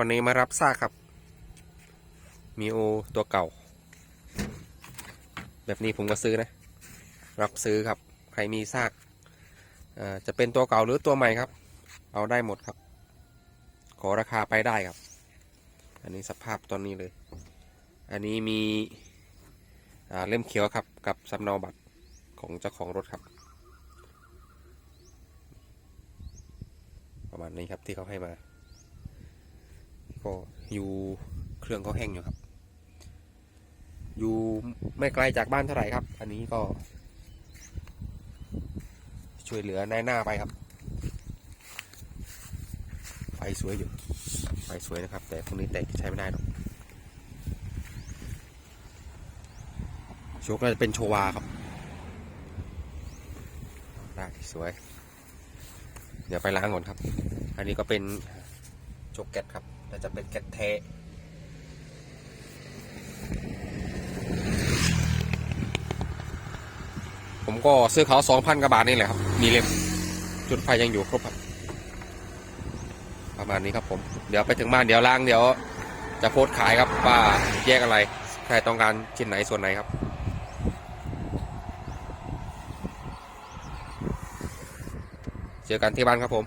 วันนี้มารับซากครับ มีโอตัวเก่า แบบนี้ผมก็ซื้อนะ รับซื้อครับ ใครมีซากจะเป็นตัวเก่าหรือตัวใหม่ครับ เอาได้หมดครับ ขอราคาไปได้ครับ อันนี้สภาพตอนนี้เลย อันนี้มีเล่มเขียวครับ กับสำเนาบัตรของเจ้าของรถครับ ประมาณนี้ครับที่เขาให้มา ก็อยู่เครื่องก็แห้งอยู่ครับ อยู่ไม่ไกลจากบ้านเท่าไหร่ครับ อันนี้ก็ ช่วยเหลือนายหน้าไปครับ ไฟสวยอยู่ ไฟสวยนะครับ แต่พวกนี้แตกใช้ไม่ได้หรอกโชคน่าจะเป็นโชวาครับ ได้สวย เดี๋ยวไปล้างก่อนครับ อันนี้ก็เป็นโจกแกตครับ แต่จะเป็นแกตแท้ผมก็ซื้อเขาสองพันกว่าบาทนี่แหละครับ มีเล่มจุดไฟยังอยู่ครบครับ ประมาณนี้ครับผม เดี๋ยวไปถึงบ้านเดี๋ยวล้างเดี๋ยว จะโพสขายครับว่าแยกอะไร ใครต้องการชิ้นไหนส่วนไหนครับเจอกันที่บ้านครับผม